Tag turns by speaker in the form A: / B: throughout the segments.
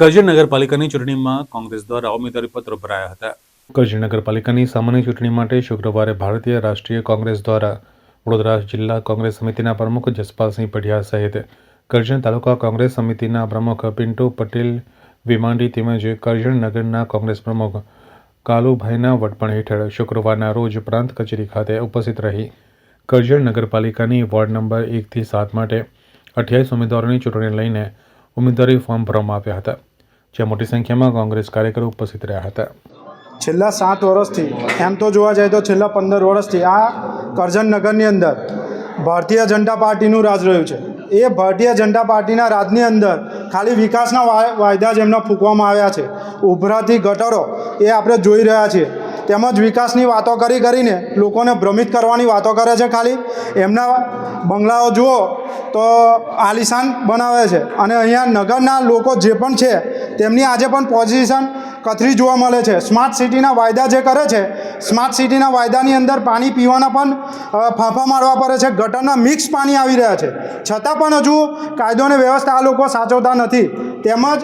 A: કરજણ નગરપાલિકાની ચૂંટણીમાં કોંગ્રેસ દ્વારા ઉમેદવારી પત્રો ભરાયા હતા. કરજણ નગરપાલિકાની સામાન્ય ચૂંટણી માટે શુક્રવારે ભારતીય રાષ્ટ્રીય કોંગ્રેસ દ્વારા વડોદરા જિલ્લા કોંગ્રેસ સમિતિના પ્રમુખ જસપાલસિંહ પઢિયા સહિત કરજણ તાલુકા કોંગ્રેસ સમિતિના પ્રમુખ પિન્ટુ પટેલ વિમાંડી તેમજ કરજણ નગરના કોંગ્રેસ પ્રમુખ કાલુભાઈના વડપણ હેઠળ શુક્રવારના રોજ પ્રાંત કચેરી ખાતે ઉપસ્થિત રહી કરજણ નગરપાલિકાની વોર્ડ નંબર એકથી સાત માટે અઠ્યાવીસ ઉમેદવારોની ચૂંટણી લઈને ઉમેદવારી ફોર્મ ભરવામાં આવ્યા હતા. જ્યાં મોટી સંખ્યામાં કોંગ્રેસ કાર્યકરો ઉપસ્થિત રહ્યા હતા.
B: છેલ્લા સાત વર્ષથી, એમ તો જોવા જાય તો છેલ્લા પંદર વર્ષથી આ કરજનનગરની અંદર ભારતીય જનતા પાર્ટીનું રાજ રહ્યું છે. એ ભારતીય જનતા પાર્ટીના રાજની અંદર ખાલી વિકાસના વાયદા જ એમના ફૂંકવામાં આવ્યા છે. ઉભરાતી ગટરો એ આપણે જોઈ રહ્યા છીએ. તેમજ વિકાસની વાતો કરી કરીને લોકોને ભ્રમિત કરવાની વાતો કરે છે ખાલી. એમના બંગલાઓ જુઓ તો આલિશાન બનાવે છે. અને અહીંયા નગરના લોકો જે પણ છે તેમની આજે પણ પોઝિશન કથરી જોવા મળે છે. સ્માર્ટ સિટીના વાયદા જે કરે છે સ્માર્ટ સિટીના વાયદાની અંદર પાણી પીવાના પણ ફાંફા મારવા પડે છે. ગટરના મિક્સ પાણી આવી રહ્યા છે. છતાં પણ હજુ કાયદો અને વ્યવસ્થા આ લોકો સાચવતા નથી. તેમજ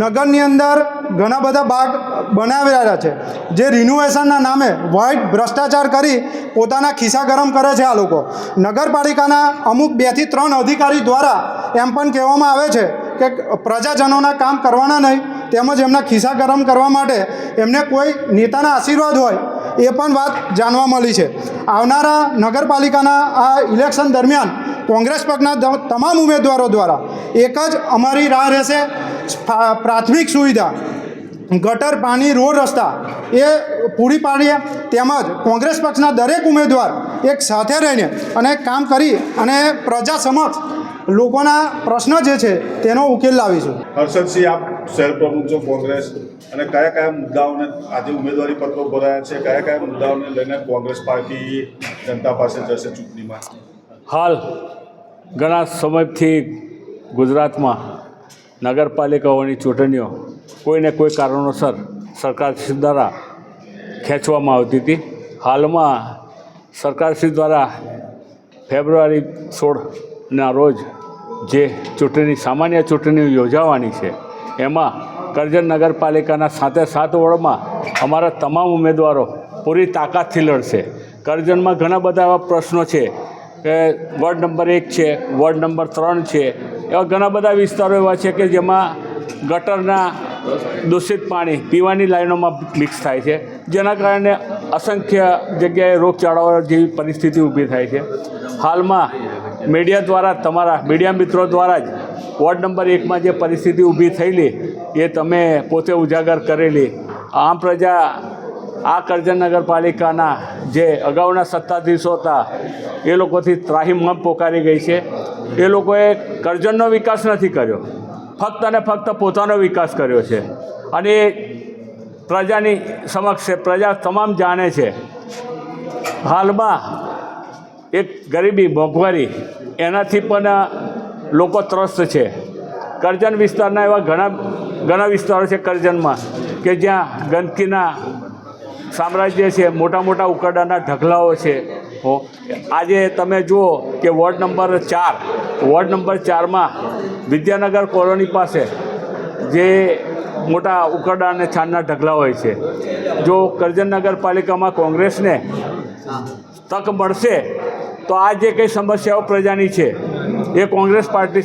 B: નગરની અંદર ઘણા બધા બાગ બનાવી રહ્યા છે. જે રિનોવેશનના નામે વ્હાઇટ ભ્રષ્ટાચાર કરી પોતાના ખિસ્સા ગરમ કરે છે આ લોકો. નગરપાલિકાના અમુક બેથી ત્રણ અધિકારી દ્વારા એમ પણ કહેવામાં આવે છે કે પ્રજાજનોના કામ કરવાના નહીં, તેમજ એમના ખિસ્સા ગરમ કરવા માટે એમને કોઈ નેતાના આશીર્વાદ હોય, એ પણ વાત જાણવા મળી છે. આવનારા નગરપાલિકાના આ ઇલેક્શન દરમિયાન કોંગ્રેસ પક્ષના તમામ ઉમેદવારો દ્વારા એક જ અમારી રાહ રહેશે પ્રાથમિક સુવિધા. ગટર, પાણી, રોડ રસ્તા, એ પૂરી પાડીએ, તેમજ કોંગ્રેસ પક્ષના દરેક ઉમેદવાર એક સાથે રહીને અને કામ કરી અને પ્રજા સમક્ષ લોકોના પ્રશ્ન જે છે તેનો ઉકેલ લાવીશું
C: હર્ષદસિંહ આપ શહેર પ્રમુખ છો કોંગ્રેસ અને કયા કયા મુદ્દાઓને આજે ઉમેદવારી પત્રો ભરાયા છે? કયા કયા મુદ્દાઓને લઈને કોંગ્રેસ પાર્ટી જનતા પાસે જશે ચૂંટણીમાં?
D: હાલ ઘણા સમયથી ગુજરાતમાં નગરપાલિકાઓની ચૂંટણીઓ કોઈને કોઈ કારણોસર સરકારશ્રી દ્વારા ખેંચવામાં આવતી હતી. હાલમાં સરકારશ્રી દ્વારા ફેબ્રુઆરી સોળના રોજ જે ચૂંટણી, સામાન્ય ચૂંટણીઓ યોજાવાની છે, એમાં કરજણ નગરપાલિકાના સાતે સાત વોર્ડમાં અમારા તમામ ઉમેદવારો પૂરી તાકાતથી લડશે. કરજણમાં ઘણા બધા એવા પ્રશ્નો છે કે વોર્ડ નંબર એક છે, વોર્ડ નંબર ત્રણ છે, એવા ઘણા બધા વિસ્તારો એવા છે કે જેમાં ગટરના દૂષિત પાણી પીવાની લાઈનોમાં મિક્સ થાય છે, જેના કારણે અસંખ્ય જગ્યાએ રોગચાળાઓ જેવી પરિસ્થિતિ ઊભી થાય છે. હાલમાં મીડિયા દ્વારા, તમારા મીડિયા મિત્રો દ્વારા જ વોર્ડ નંબર એકમાં જે પરિસ્થિતિ ઊભી થયેલી, એ તમે પોતે ઉજાગર કરેલી. આમ પ્રજા આ કરજણ નગરપાલિકાના જે અગાઉના સત્તાધીશો હતા, એ લોકોથી ત્રાહીમમ પોકારી ગઈ છે. એ લોકોએ કરજણનો વિકાસ નથી કર્યો. ફક્ત અને ફક્ત પોતાનો વિકાસ કર્યો છે. અને પ્રજાની સમક્ષ પ્રજા તમામ જાણે છે. હાલમાં એક ગરીબી, મોંઘવારી, એનાથી પણ લોકો ત્રસ્ત છે. કરજણ વિસ્તારના એવા ઘણા ઘણા વિસ્તારો છે કરજણમાં કે જ્યાં ગંદકીના સામ્રાજ્ય છે, મોટા મોટા ઉકરડાના ઢગલાઓ છે. હો, આજે તમે જુઓ કે વોર્ડ નંબર ચાર, વોર્ડ નંબર ચારમાં વિદ્યાનગર કોલોની પાસે જે મોટા ઉકરડા અને છાનના ઢગલા હોય છે. જો કરજણ નગરપાલિકામાં કોંગ્રેસને તક મળશે તો આ જે કંઈ સમસ્યાઓ પ્રજાની છે એ કોંગ્રેસ પાર્ટી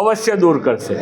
D: અવશ્ય દૂર કરશે.